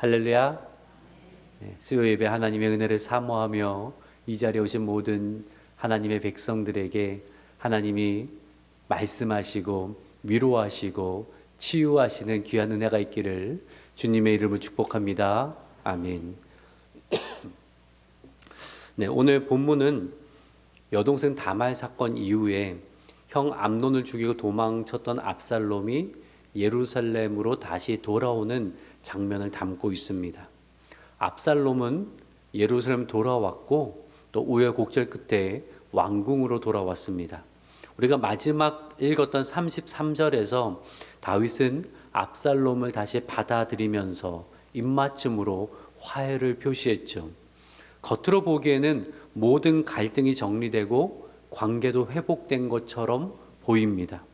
할렐루야. 네, 수요 예배 하나님의 은혜를 사모하며 이 자리에 오신 모든 하나님의 백성들에게 하나님이 말씀하시고 위로하시고 치유하시는 귀한 은혜가 있기를 주님의 이름으로 축복합니다. 아멘. 네, 오늘 본문은 여동생 다말 사건 이후에 형 암논을 죽이고 도망쳤던 압살롬이 예루살렘으로 다시 돌아오는 장면을 담고 있습니다. 압살롬은 예루살렘 돌아왔고 또 우여곡절 끝에 왕궁으로 돌아왔습니다. 우리가 마지막 읽었던 33절에서 다윗은 압살롬을 다시 받아들이면서 입맞춤으로 화해를 표시했죠. 겉으로 보기에는 모든 갈등이 정리되고 관계도 회복된 것처럼 보입니다.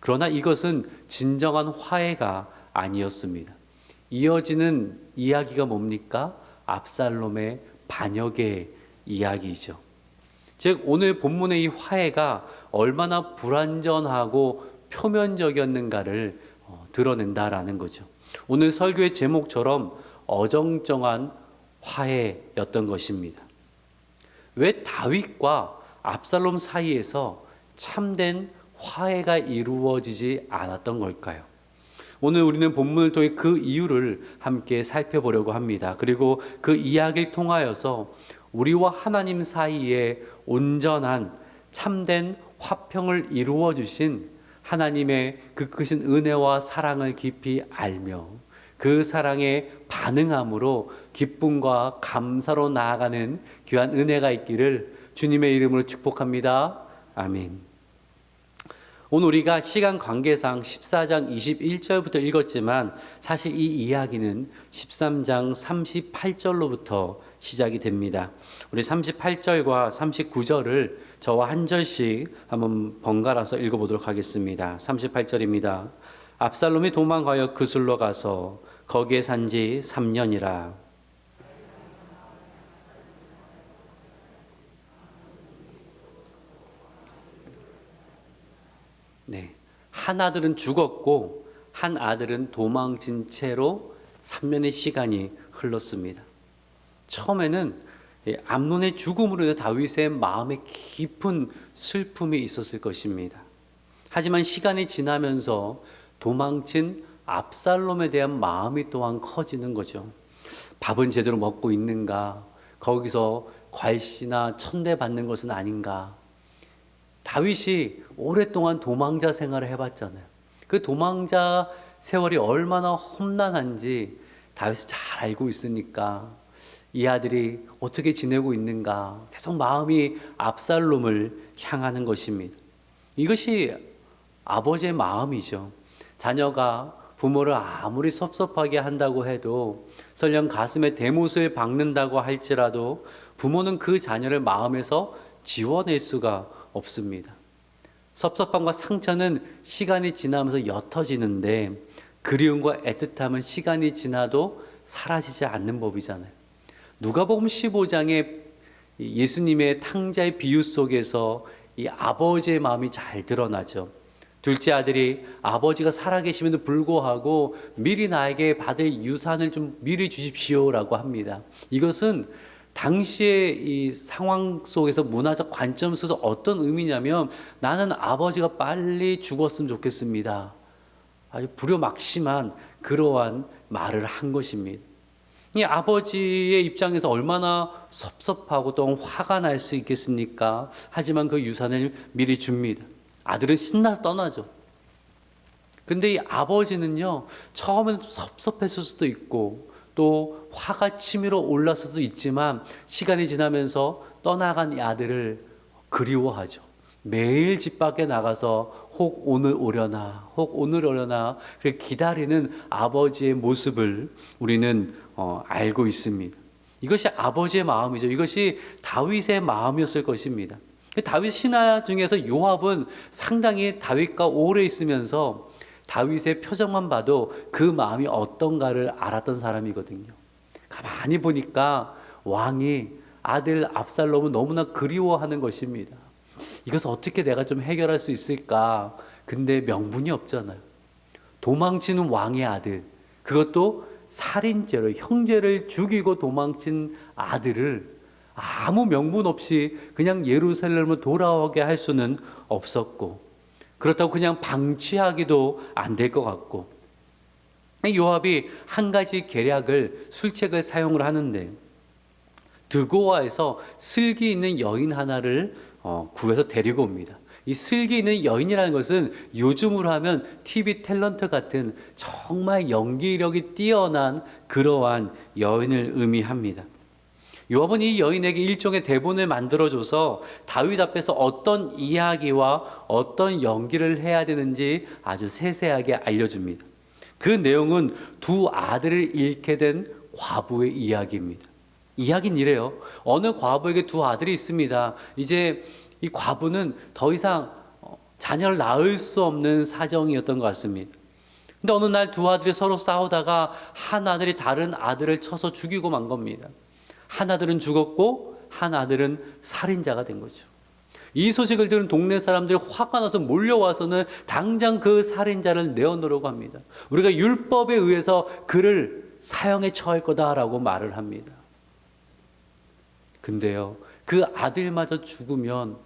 그러나 이것은 진정한 화해가 아니었습니다. 이어지는 이야기가 뭡니까? 압살롬의 반역의 이야기죠. 즉 오늘 본문의 이 화해가 얼마나 불완전하고 표면적이었는가를 어, 드러낸다라는 거죠. 오늘 설교의 제목처럼 어정쩡한 화해였던 것입니다. 왜 다윗과 압살롬 사이에서 참된 화해가 이루어지지 않았던 걸까요? 오늘 우리는 본문을 통해 그 이유를 함께 살펴보려고 합니다. 그리고 그 이야기를 통하여서 우리와 하나님 사이에 온전한 참된 화평을 이루어 주신 하나님의 그 크신 은혜와 사랑을 깊이 알며 그 사랑에 반응함으로 기쁨과 감사로 나아가는 귀한 은혜가 있기를 주님의 이름으로 축복합니다. 아멘. 오늘 우리가 시간 관계상 14장 21절부터 읽었지만 사실 이 이야기는 13장 38절로부터 시작이 됩니다. 우리 38절과 39절을 저와 한 절씩 한번 번갈아서 읽어보도록 하겠습니다. 38절입니다. 압살롬이 도망가여 그술로 가서 거기에 산 지 3년이라. 네. 한 아들은 죽었고 한 아들은 도망친 채로 3년의 시간이 흘렀습니다. 처음에는 암론의 죽음으로 인해 다윗의 마음에 깊은 슬픔이 있었을 것입니다. 하지만 시간이 지나면서 도망친 압살롬에 대한 마음이 또한 커지는 거죠. 밥은 제대로 먹고 있는가? 거기서 괄시나 천대 받는 것은 아닌가? 다윗이 오랫동안 도망자 생활을 해봤잖아요. 그 도망자 세월이 얼마나 험난한지 다윗이 잘 알고 있으니까 이 아들이 어떻게 지내고 있는가 계속 마음이 압살롬을 향하는 것입니다. 이것이 아버지의 마음이죠. 자녀가 부모를 아무리 섭섭하게 한다고 해도 설령 가슴에 대못을 박는다고 할지라도 부모는 그 자녀를 마음에서 지워낼 수가 없습니다. 섭섭함과 상처는 시간이 지나면서 옅어지는데 그리움과 애틋함은 시간이 지나도 사라지지 않는 법이잖아요. 누가복음 15장에 예수님의 탕자의 비유 속에서 이 아버지의 마음이 잘 드러나죠. 둘째 아들이 아버지가 살아계심에도 불구하고 미리 나에게 받을 유산을 좀 미리 주십시오라고 합니다. 이것은 당시의 이 상황 속에서 문화적 관점 속에서 어떤 의미냐면 나는 아버지가 빨리 죽었으면 좋겠습니다. 아주 불효막심한 그러한 말을 한 것입니다. 이 아버지의 입장에서 얼마나 섭섭하고 또 화가 날 수 있겠습니까? 하지만 그 유산을 미리 줍니다. 아들은 신나서 떠나죠. 근데 이 아버지는요, 처음에는 섭섭했을 수도 있고, 또 화가 치밀어 수도 있지만, 시간이 지나면서 떠나간 이 아들을 그리워하죠. 매일 집 밖에 나가서 혹 오늘 오려나, 혹 오늘 오려나, 그렇게 기다리는 아버지의 모습을 우리는 어, 알고 있습니다. 이것이 아버지의 마음이죠. 이것이 다윗의 마음이었을 것입니다. 다윗 신하 중에서 요압은 상당히 다윗과 오래 있으면서 다윗의 표정만 봐도 그 마음이 어떤가를 알았던 사람이거든요. 가만히 보니까 왕이 아들 압살롬을 너무나 그리워하는 것입니다. 이것을 어떻게 내가 좀 해결할 수 있을까? 근데 명분이 없잖아요. 도망치는 왕의 아들. 그것도 살인죄로 형제를 죽이고 도망친 아들을 아무 명분 없이 그냥 예루살렘으로 돌아오게 할 수는 없었고 그렇다고 그냥 방치하기도 안 될 것 같고 요압이 한 가지 계략을 술책을 사용을 하는데 드고아에서 슬기 있는 여인 하나를 어, 구해서 데리고 옵니다. 이 슬기 있는 여인이라는 것은 요즘으로 하면 TV 탤런트 같은 정말 연기력이 뛰어난 그러한 여인을 의미합니다. 요압은 이 여인에게 일종의 대본을 만들어줘서 다윗 앞에서 어떤 이야기와 어떤 연기를 해야 되는지 아주 세세하게 알려줍니다. 그 내용은 두 아들을 잃게 된 과부의 이야기입니다. 이야기는 이래요. 어느 과부에게 두 아들이 있습니다. 이제 이 과부는 더 이상 어, 자녀를 낳을 수 없는 사정이었던 것 같습니다. 근데 어느 날 두 아들이 서로 싸우다가 한 아들이 다른 아들을 쳐서 죽이고 만 겁니다. 한 아들은 죽었고 한 아들은 살인자가 된 거죠. 이 소식을 들은 동네 사람들이 화가 나서 몰려와서는 당장 그 살인자를 내어놓으려고 합니다. 우리가 율법에 의해서 그를 사형에 처할 거다라고 말을 합니다. 근데요, 그 아들마저 죽으면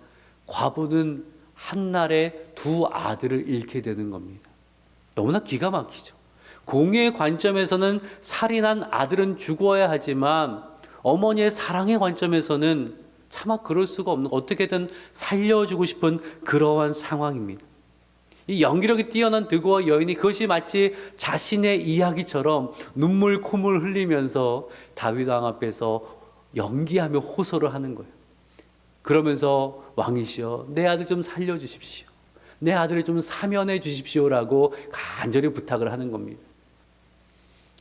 과부는 한날에 두 아들을 잃게 되는 겁니다. 너무나 기가 막히죠. 공의 관점에서는 살인한 아들은 죽어야 하지만 어머니의 사랑의 관점에서는 차마 그럴 수가 없는 어떻게든 살려주고 싶은 그러한 상황입니다. 이 연기력이 뛰어난 드고와 여인이 그것이 마치 자신의 이야기처럼 눈물 콧물 흘리면서 다윗 왕 앞에서 연기하며 호소를 하는 거예요. 그러면서 왕이시여 내 아들 좀 살려 주십시오. 내 아들을 좀 사면해 주십시오라고 간절히 부탁을 하는 겁니다.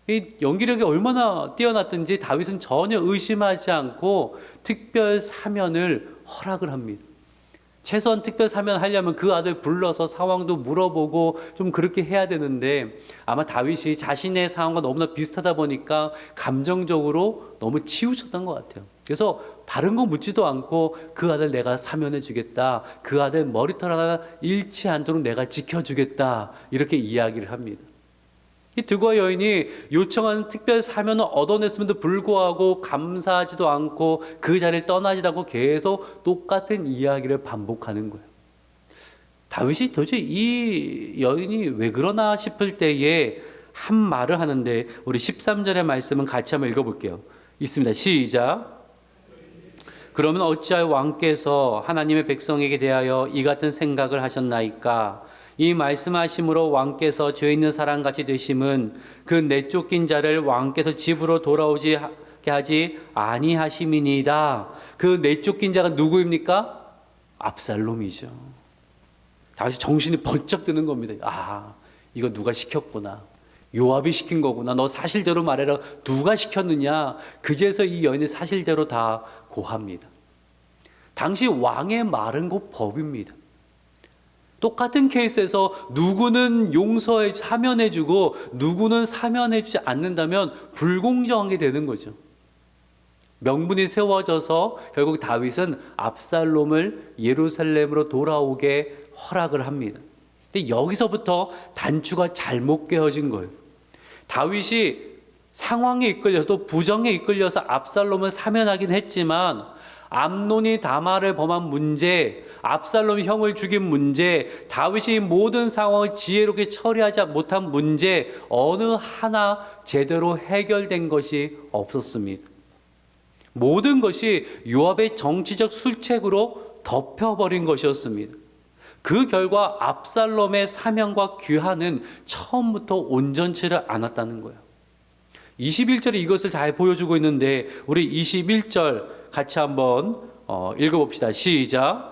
이 연기력이 얼마나 뛰어났든지 다윗은 전혀 의심하지 않고 특별 사면을 허락을 합니다. 최소한 특별 사면 하려면 그 아들 불러서 상황도 물어보고 좀 그렇게 해야 되는데 아마 다윗이 자신의 상황과 너무나 비슷하다 보니까 감정적으로 너무 치우쳤던 것 같아요. 그래서 다른 거 묻지도 않고 그 아들 내가 사면해 주겠다. 그 아들 머리털 하나 잃지 않도록 내가 지켜주겠다. 이렇게 이야기를 합니다. 이 드고 여인이 요청한 특별 사면을 얻어냈음에도 불구하고 감사하지도 않고 그 자리를 떠나지도 않고 계속 똑같은 이야기를 반복하는 거예요. 다윗이 도대체 이 여인이 왜 그러나 싶을 때에 한 말을 하는데 우리 13절의 말씀은 같이 한번 읽어볼게요. 있습니다. 시작. 그러면 어찌하여 왕께서 하나님의 백성에게 대하여 이 같은 생각을 하셨나이까? 이 말씀하심으로 왕께서 죄 있는 사람 같이 되심은 그 내쫓긴 자를 왕께서 집으로 돌아오지 하지 아니하심이니이다. 그 내쫓긴 자가 누구입니까? 압살롬이죠. 다시 정신이 번쩍 드는 겁니다. 아, 이거 누가 시켰구나. 요압이 시킨 거구나. 너 사실대로 말해라. 누가 시켰느냐? 그제서 이 여인이 사실대로 다 고합니다. 당시 왕의 말은 곧 법입니다. 똑같은 케이스에서 누구는 용서해 사면해 주고 누구는 사면해 주지 않는다면 불공정하게 되는 거죠. 명분이 세워져서 결국 다윗은 압살롬을 예루살렘으로 돌아오게 허락을 합니다. 근데 여기서부터 단추가 잘못 깨어진 거예요. 다윗이 상황에 이끌려서 부정에 이끌려서 압살롬을 사면하긴 했지만 암논이 다마를 범한 문제, 압살롬 형을 죽인 문제, 다윗이 모든 상황을 지혜롭게 처리하지 못한 문제 어느 하나 제대로 해결된 것이 없었습니다. 모든 것이 요압의 정치적 술책으로 덮여버린 것이었습니다. 그 결과 압살롬의 사명과 귀환은 처음부터 온전치를 않았다는 거예요. 21절에 이것을 잘 보여주고 있는데 우리 21절 같이 한번 어, 읽어봅시다. 시작.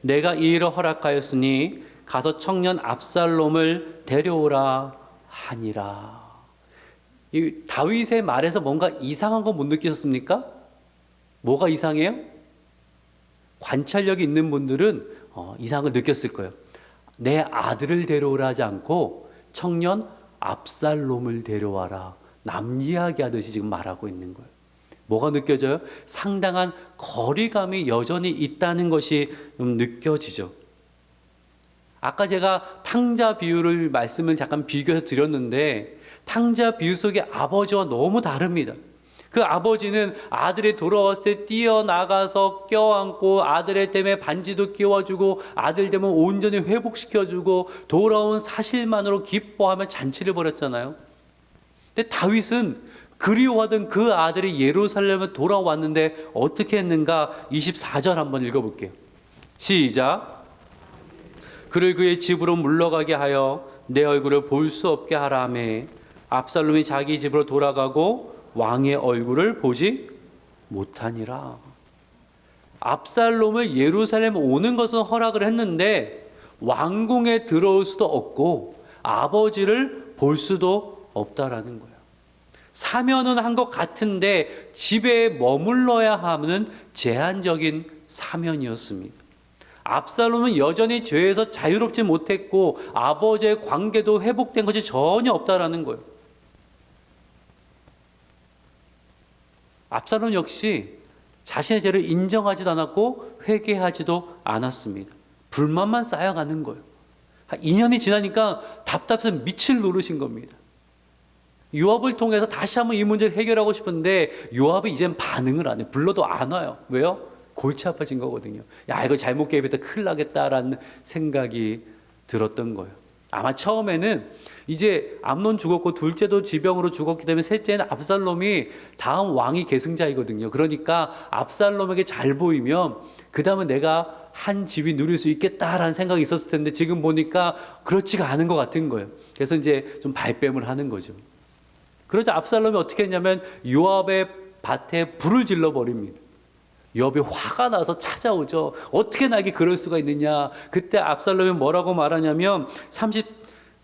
내가 이 일을 허락하였으니 가서 청년 압살롬을 데려오라 하니라. 이 다윗의 말에서 뭔가 이상한 거 못 느끼셨습니까? 뭐가 이상해요? 관찰력이 있는 분들은 어, 이상한 걸 느꼈을 거예요. 내 아들을 데려오라 하지 않고 청년 압살롬을 데려와라. 남 이야기 하듯이 지금 말하고 있는 거예요. 뭐가 느껴져요? 상당한 거리감이 여전히 있다는 것이 좀 느껴지죠. 아까 제가 탕자 비유를 말씀을 잠깐 비교해서 드렸는데 탕자 비유 속의 아버지와 너무 다릅니다. 그 아버지는 아들이 돌아왔을 때 뛰어나가서 껴안고 아들의 때문에 반지도 끼워주고 아들 되면 온전히 회복시켜주고 돌아온 사실만으로 기뻐하며 잔치를 벌였잖아요. 근데 다윗은 그리워하던 그 아들이 예루살렘에 돌아왔는데 어떻게 했는가 24절 한번 읽어볼게요. 시작. 그를 그의 집으로 물러가게 하여 내 얼굴을 볼 수 없게 하라매 압살롬이 자기 집으로 돌아가고 왕의 얼굴을 보지 못하니라. 압살롬을 예루살렘 오는 것은 허락을 했는데 왕궁에 들어올 수도 없고 아버지를 볼 수도 없다라는 거예요. 사면은 한 것 같은데 집에 머물러야 하는 제한적인 사면이었습니다. 압살롬은 여전히 죄에서 자유롭지 못했고 아버지의 관계도 회복된 것이 전혀 없다라는 거예요. 압살롬 역시 자신의 죄를 인정하지도 않았고 회개하지도 않았습니다. 불만만 쌓여가는 거예요. 한 2년이 지나니까 답답해서 미칠 노릇인 겁니다. 요압을 통해서 다시 한번 이 문제를 해결하고 싶은데 요압이 이젠 반응을 안 해요. 불러도 안 와요. 왜요? 골치 아파진 거거든요. 야, 이거 잘못 개입했다 큰일 나겠다라는 생각이 들었던 거예요. 아마 처음에는 이제 암론 죽었고 둘째도 지병으로 죽었기 때문에 셋째는 압살롬이 다음 왕이 계승자이거든요. 그러니까 압살롬에게 잘 보이면 그 다음에 내가 한 집이 누릴 수 있겠다라는 생각이 있었을 텐데 지금 보니까 그렇지가 않은 것 같은 거예요. 그래서 이제 좀 발뺌을 하는 거죠. 그러자 압살롬이 어떻게 했냐면 요압의 밭에 불을 질러 버립니다. 요압이 화가 나서 찾아오죠. 어떻게 나에게 그럴 수가 있느냐? 그때 압살롬이 뭐라고 말하냐면 30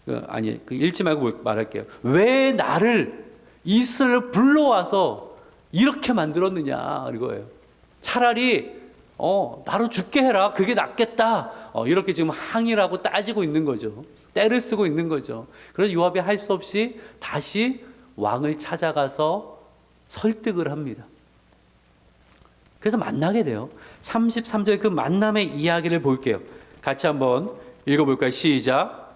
그, 아니 그 읽지 말고 말할게요. 왜 나를 이스라엘 불러와서 이렇게 만들었느냐 이거예요. 차라리 어 나로 죽게 해라. 그게 낫겠다. 어, 이렇게 지금 항의를 하고 따지고 있는 거죠. 때를 쓰고 있는 거죠. 그래서 요압이 할 수 없이 다시 왕을 찾아가서 설득을 합니다. 그래서 만나게 돼요. 33절 그 만남의 이야기를 볼게요. 같이 한번 읽어볼까요? 시작.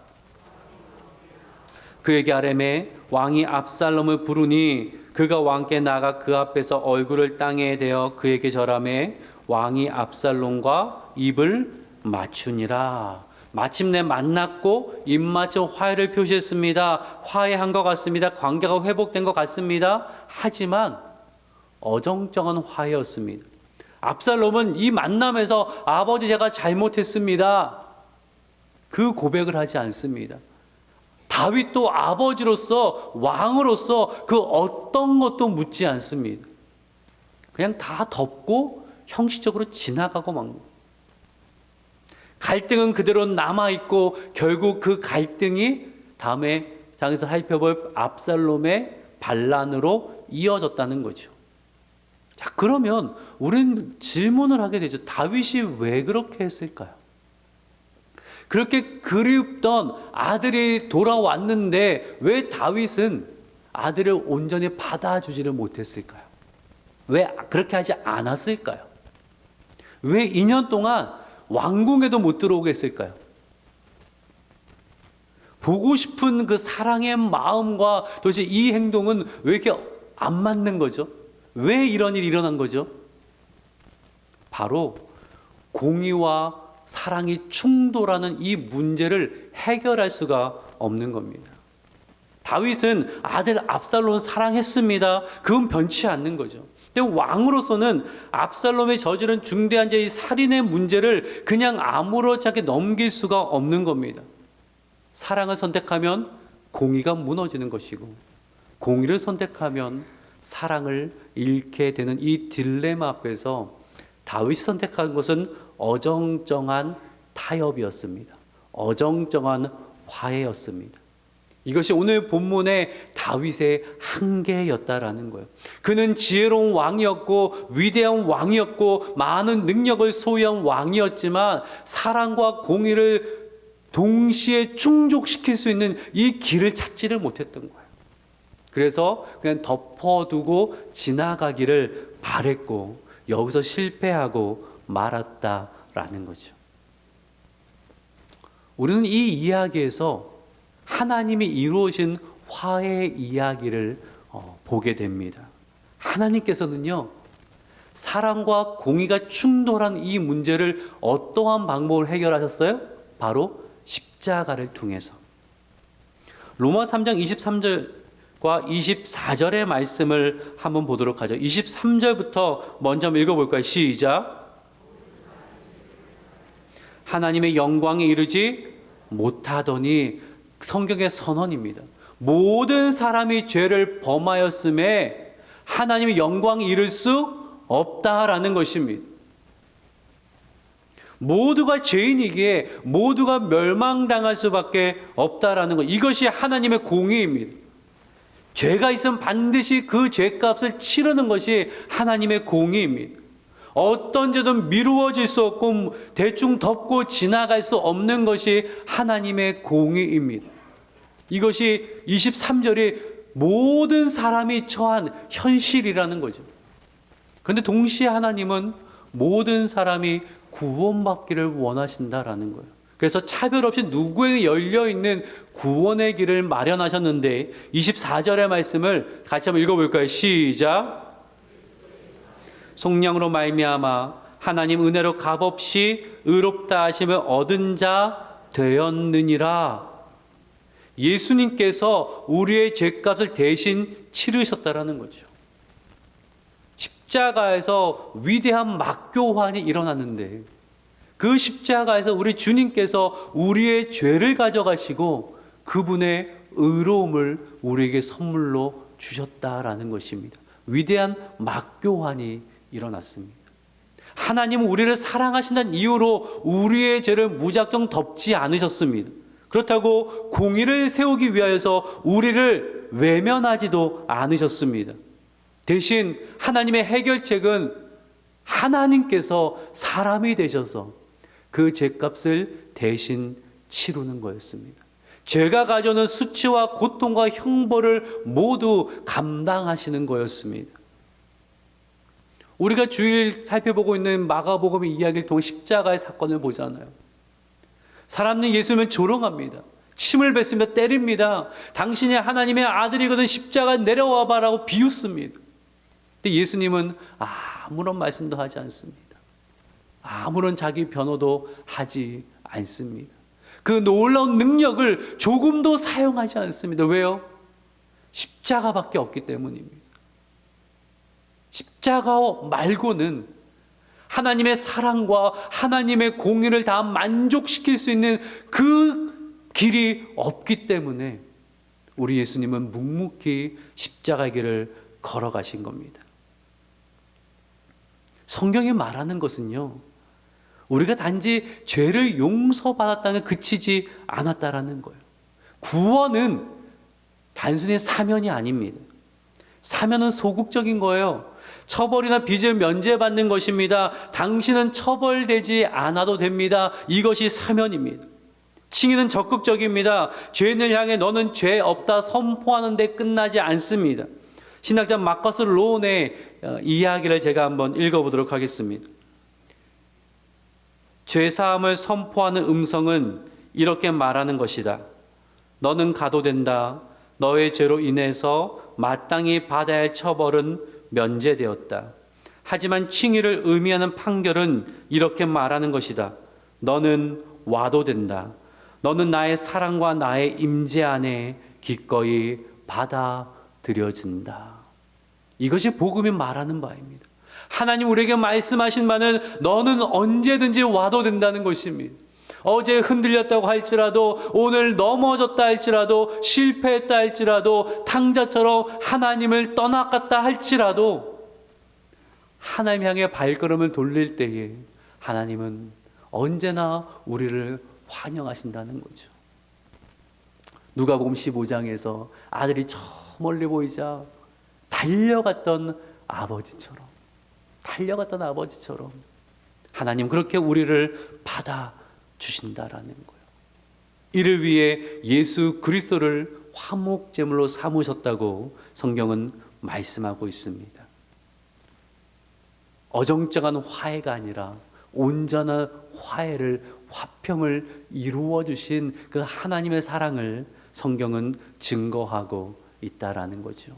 그에게 아뢰매 왕이 압살롬을 부르니 그가 왕께 나가 그 앞에서 얼굴을 땅에 대어 그에게 절하매 왕이 압살롬과 입을 맞추니라. 마침내 만났고 입맞춰 화해를 표시했습니다. 화해한 것 같습니다. 관계가 회복된 것 같습니다. 하지만 어정쩡한 화해였습니다. 압살롬은 이 만남에서 아버지 제가 잘못했습니다. 그 고백을 하지 않습니다. 다윗도 아버지로서 왕으로서 그 어떤 것도 묻지 않습니다. 그냥 다 덮고 형식적으로 지나가고 만 거. 갈등은 그대로 남아 있고 결국 그 갈등이 다음에 장에서 살펴볼 압살롬의 반란으로 이어졌다는 거죠. 자, 그러면 우리는 질문을 하게 되죠. 다윗이 왜 그렇게 했을까요? 그렇게 그립던 아들이 돌아왔는데 왜 다윗은 아들을 온전히 받아주지를 못했을까요? 왜 그렇게 하지 않았을까요? 왜 2년 동안 왕궁에도 못 들어오게 했을까요? 보고 싶은 그 사랑의 마음과 도대체 이 행동은 왜 이렇게 안 맞는 거죠? 왜 이런 일이 일어난 거죠? 바로 공의와 사랑이 충돌하는 이 문제를 해결할 수가 없는 겁니다. 다윗은 아들 압살롬을 사랑했습니다. 그건 변치 않는 거죠. 근데 왕으로서는 압살롬이 저지른 중대한 죄의 살인의 문제를 그냥 아무렇지 않게 넘길 수가 없는 겁니다. 사랑을 선택하면 공의가 무너지는 것이고 공의를 선택하면 사랑을 잃게 되는 이 딜레마 앞에서 다윗이 선택한 것은 어정쩡한 타협이었습니다. 어정쩡한 화해였습니다. 이것이 오늘 본문의 다윗의 한계였다라는 거예요. 그는 지혜로운 왕이었고 위대한 왕이었고 많은 능력을 소유한 왕이었지만 사랑과 공의를 동시에 충족시킬 수 있는 이 길을 찾지를 못했던 거예요. 그래서 그냥 덮어두고 지나가기를 바랬고 여기서 실패하고 말았다라는 거죠. 우리는 이 이야기에서 하나님이 이루어진 화해 이야기를 어, 보게 됩니다. 하나님께서는요, 사랑과 공의가 충돌한 이 문제를 어떠한 방법을 해결하셨어요? 바로 십자가를 통해서. 로마 3장 23절과 24절의 말씀을 한번 보도록 하죠. 23절부터 먼저 읽어볼까요? 시작. 하나님의 영광에 이르지 못하더니 성경의 선언입니다. 모든 사람이 죄를 범하였음에 하나님의 영광에 이를 수 없다라는 것입니다. 모두가 죄인이기에 모두가 멸망당할 수밖에 없다라는 것. 이것이 하나님의 공의입니다. 죄가 있으면 반드시 그 죄값을 치르는 것이 하나님의 공의입니다. 어떤 죄도 미루어질 수 없고 대충 덮고 지나갈 수 없는 것이 하나님의 공의입니다. 이것이 23절이 모든 사람이 처한 현실이라는 거죠. 그런데 동시에 하나님은 모든 사람이 구원받기를 원하신다라는 거예요. 그래서 차별 없이 누구에게 열려 있는 구원의 길을 마련하셨는데 24절의 말씀을 같이 한번 읽어 볼까요? 시작. 속량으로 말미암아 하나님 은혜로 값없이 의롭다 하심을 얻은 자 되었느니라. 예수님께서 우리의 죄값을 대신 치르셨다라는 거죠. 십자가에서 위대한 막교환이 일어났는데 그 십자가에서 우리 주님께서 우리의 죄를 가져가시고 그분의 의로움을 우리에게 선물로 주셨다라는 것입니다. 위대한 막교환이 일어났습니다. 하나님은 우리를 사랑하신다는 이유로 우리의 죄를 무작정 덮지 않으셨습니다. 그렇다고 공의를 세우기 위하여서 우리를 외면하지도 않으셨습니다. 대신 하나님의 해결책은 하나님께서 사람이 되셔서 그 죄값을 대신 치르는 거였습니다. 죄가 가져오는 수치와 고통과 형벌을 모두 감당하시는 거였습니다. 우리가 주일 살펴보고 있는 마가복음의 이야기를 통해 십자가의 사건을 보잖아요. 사람은 예수님을 조롱합니다. 침을 뱉으며 때립니다. 당신이 하나님의 아들이거든 십자가 내려와 봐라고 비웃습니다. 근데 예수님은 아무런 말씀도 하지 않습니다. 아무런 자기 변호도 하지 않습니다. 그 놀라운 능력을 조금도 사용하지 않습니다. 왜요? 십자가밖에 없기 때문입니다. 십자가 말고는 하나님의 사랑과 하나님의 공의를 다 만족시킬 수 있는 그 길이 없기 때문에 우리 예수님은 묵묵히 십자가의 길을 걸어가신 겁니다. 성경이 말하는 것은요, 우리가 단지 죄를 용서받았다는 그치지 않았다라는 거예요. 구원은 단순히 사면이 아닙니다. 사면은 소극적인 거예요. 처벌이나 빚을 면제받는 것입니다. 당신은 처벌되지 않아도 됩니다. 이것이 사면입니다. 칭의는 적극적입니다. 죄인을 향해 너는 죄 없다 선포하는데 끝나지 않습니다. 신학자 마커스 론의 어, 이야기를 제가 한번 읽어보도록 하겠습니다. 죄사함을 선포하는 음성은 이렇게 말하는 것이다. 너는 가도 된다. 너의 죄로 인해서 마땅히 받아야 할 처벌은 면제되었다. 하지만 칭의를 의미하는 판결은 이렇게 말하는 것이다. 너는 와도 된다. 너는 나의 사랑과 나의 임재 안에 기꺼이 받아들여진다. 이것이 복음이 말하는 바입니다. 하나님 우리에게 말씀하신 바는 너는 언제든지 와도 된다는 것입니다. 어제 흔들렸다고 할지라도 오늘 넘어졌다 할지라도 실패했다 할지라도 탕자처럼 하나님을 떠나갔다 할지라도 하나님 향해 발걸음을 돌릴 때에 하나님은 언제나 우리를 환영하신다는 거죠. 누가복음 15장에서 아들이 저 멀리 보이자 달려갔던 아버지처럼 달려갔던 아버지처럼 하나님 그렇게 우리를 받아 주신다라는 거예요. 이를 위해 예수 그리스도를 화목 제물로 삼으셨다고 성경은 말씀하고 있습니다. 어정쩡한 화해가 아니라 온전한 화해를 화평을 이루어 주신 그 하나님의 사랑을 성경은 증거하고 있다라는 거죠.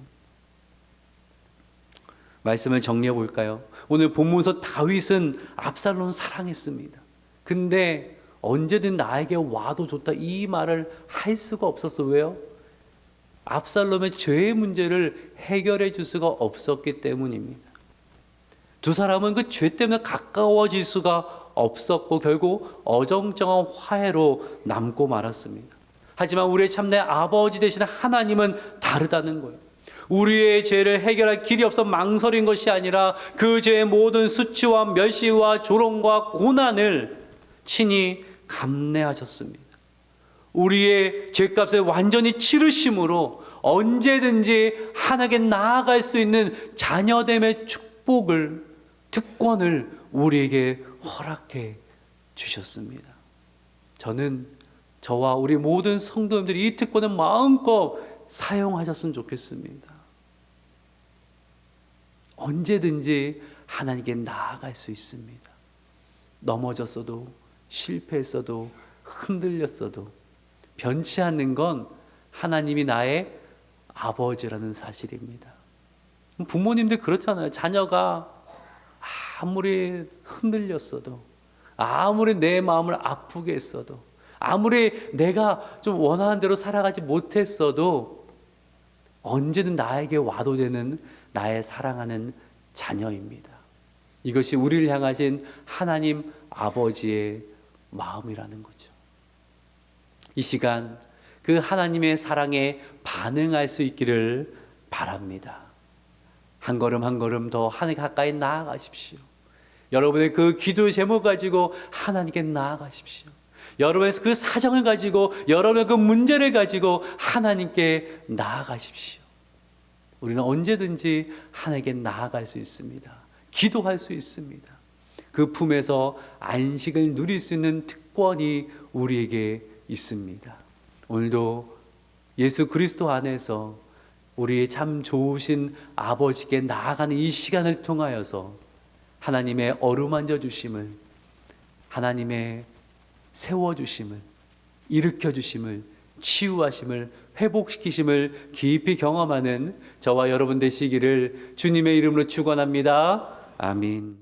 말씀을 정리해 볼까요? 오늘 본문서 다윗은 압살롬 사랑했습니다. 근데 언제든 나에게 와도 좋다 이 말을 할 수가 없었어. 왜요? 압살롬의 죄의 문제를 해결해 줄 수가 없었기 때문입니다. 두 사람은 그 죄 때문에 가까워질 수가 없었고 결국 어정쩡한 화해로 남고 말았습니다. 하지만 우리의 참내 아버지 되신 하나님은 다르다는 거예요. 우리의 죄를 해결할 길이 없어 망설인 것이 아니라 그 죄의 모든 수치와 멸시와 조롱과 고난을 친히 감내하셨습니다. 우리의 죄값을 완전히 치르심으로 언제든지 하나님께 나아갈 수 있는 자녀됨의 축복을 특권을 우리에게 허락해 주셨습니다. 저는 저와 우리 모든 성도님들이 이 특권을 마음껏 사용하셨으면 좋겠습니다. 언제든지 하나님께 나아갈 수 있습니다. 넘어졌어도 실패했어도 흔들렸어도 변치 않는 건 하나님이 나의 아버지라는 사실입니다. 부모님들 그렇잖아요. 자녀가 아무리 흔들렸어도 아무리 내 마음을 아프게 했어도 아무리 내가 좀 원하는 대로 살아가지 못했어도 언제든 나에게 와도 되는 나의 사랑하는 자녀입니다. 이것이 우리를 향하신 하나님 아버지의 마음이라는 거죠. 이 시간 그 하나님의 사랑에 반응할 수 있기를 바랍니다. 한 걸음 한 걸음 더 하나님 가까이 나아가십시오. 여러분의 그 기도 제목 가지고 하나님께 나아가십시오. 여러분의 그 사정을 가지고 여러분의 그 문제를 가지고 하나님께 나아가십시오. 우리는 언제든지 하나님께 나아갈 수 있습니다. 기도할 수 있습니다. 그 품에서 안식을 누릴 수 있는 특권이 우리에게 있습니다. 오늘도 예수 그리스도 안에서 우리의 참 좋으신 아버지께 나아가는 이 시간을 통하여서 하나님의 어루만져 주심을 하나님의 세워 주심을 일으켜 주심을 치유하심을 회복시키심을 깊이 경험하는 저와 여러분 되시기를 주님의 이름으로 축원합니다. 아멘.